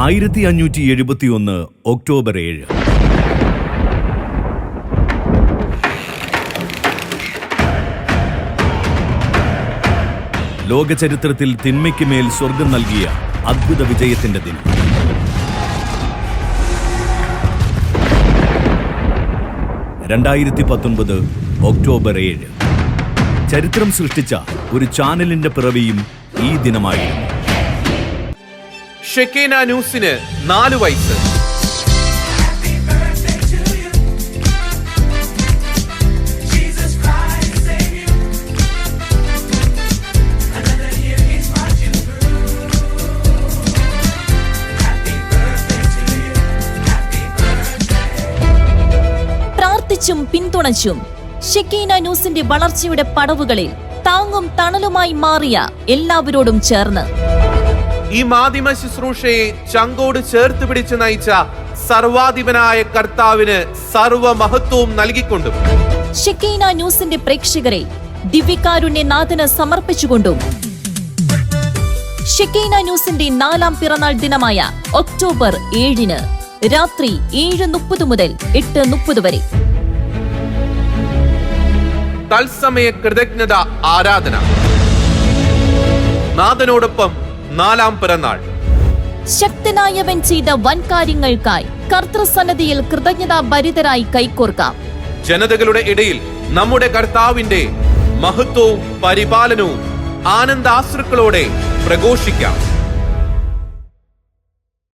ആയിരത്തി അഞ്ഞൂറ്റി എഴുപത്തിയൊന്ന് ഒക്ടോബർ ഏഴ്. ലോകചരിത്രത്തിൽ തിന്മയ്ക്ക് മേൽ സ്വർഗം നൽകിയ അദ്ഭുത വിജയത്തിന്റെ ദിനം. രണ്ടായിരത്തി പത്തൊൻപത് ഒക്ടോബർ ഏഴ്. ചരിത്രം സൃഷ്ടിച്ച ഒരു ചാനലിന്റെ പിറവിയും ഈ ദിനമായിരുന്നു. ഷെക്കേന ന്യൂസിന് നാല് വയസ്സ്. പ്രാർത്ഥിച്ചും പിന്തുണച്ചും ഷെക്കീന ന്യൂസിന്റെ വളർച്ചയുടെ പടവുകളിൽ താങ്ങും തണലുമായി മാറിയ എല്ലാവരോടും ചേർന്ന്. ഈ മാധ്യമ ശുശ്രൂഷയെ ചങ്കോട് ചേർത്ത് പിടിച്ച് നയിച്ച സർവാധിപനായ കർത്താവിന് സർവ മഹത്വവും നൽകിക്കൊണ്ടും. ഷെക്കീന ന്യൂസിന്റെ പ്രേക്ഷകരെ ദിവ്യകാരുണ്യ നാഥന് സമർപ്പിച്ചുകൊണ്ടും. ഷെക്കീന ന്യൂസിന്റെ നാലാം പിറന്നാൾ ദിനമായ ഒക്ടോബർ ഏഴിന് രാത്രി ഏഴ് മുപ്പത് മുതൽ എട്ട് മുപ്പത് വരെ. തത്സമയ കൃതജ്ഞത ആരാധന. നാഥനോടൊപ്പം നാലാം പിറന്നാൾ. ശക്തനായവൻ ചെയ്ത വൻ കാര്യങ്ങൾക്കായി കർത്തൃസന്നതിയിൽ കൃതജ്ഞതാ ഭരിതരായി കൈക്കോർക്കാം ജനതകളുടെ ഇടയിൽ നമ്മുടെ കർത്താവിന്റെ മഹത്വവും പരിപാലനവും ആനന്ദാശ്രുക്കളോടെ പ്രഘോഷിക്കാം.